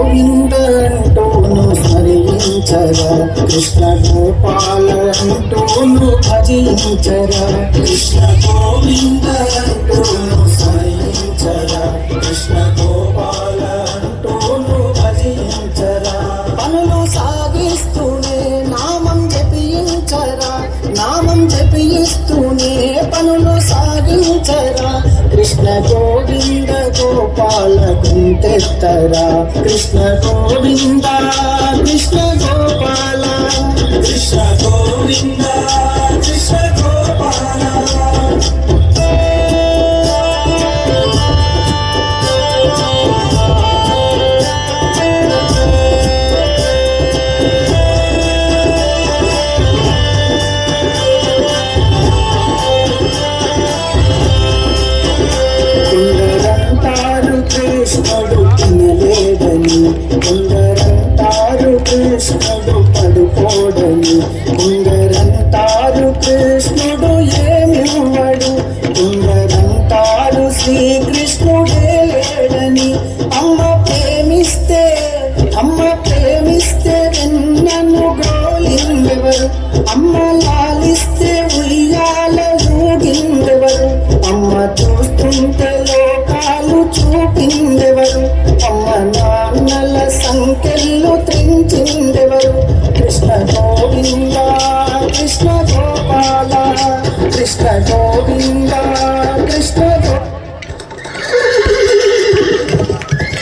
గోవింద అంటూను స్మరించరా. కృష్ణ గోపాల అంటూను భజించరా. కృష్ణ గోవింద స్మరించరా. కృష్ణ పనులు కృష్ణ గోవింద గోపాల గుంతెత్తరా కృష్ణ గోవింద కృష్ణ గోపాల కృష్ణ గోవింద కృష్ణ కొందరంటారు కృష్ణుడు పడుకోడని కొందరంటారు కృష్ణుడు ఏమివ్వడు. కొందరంటారు శ్రీకృష్ణుడే లేడని అమ్మ ప్రేమిస్తే అమ్మ ప్రేమిస్తే వెన్నను గోలిందెవరు అమ్మ లాలిస్తే ఉయ్యాల చూపిందెవరు అమ్మ నాన్నల సంఖ్యలు త్రించిందెవరు కృష్ణ గోవింద కృష్ణ గోపాల కృష్ణ గో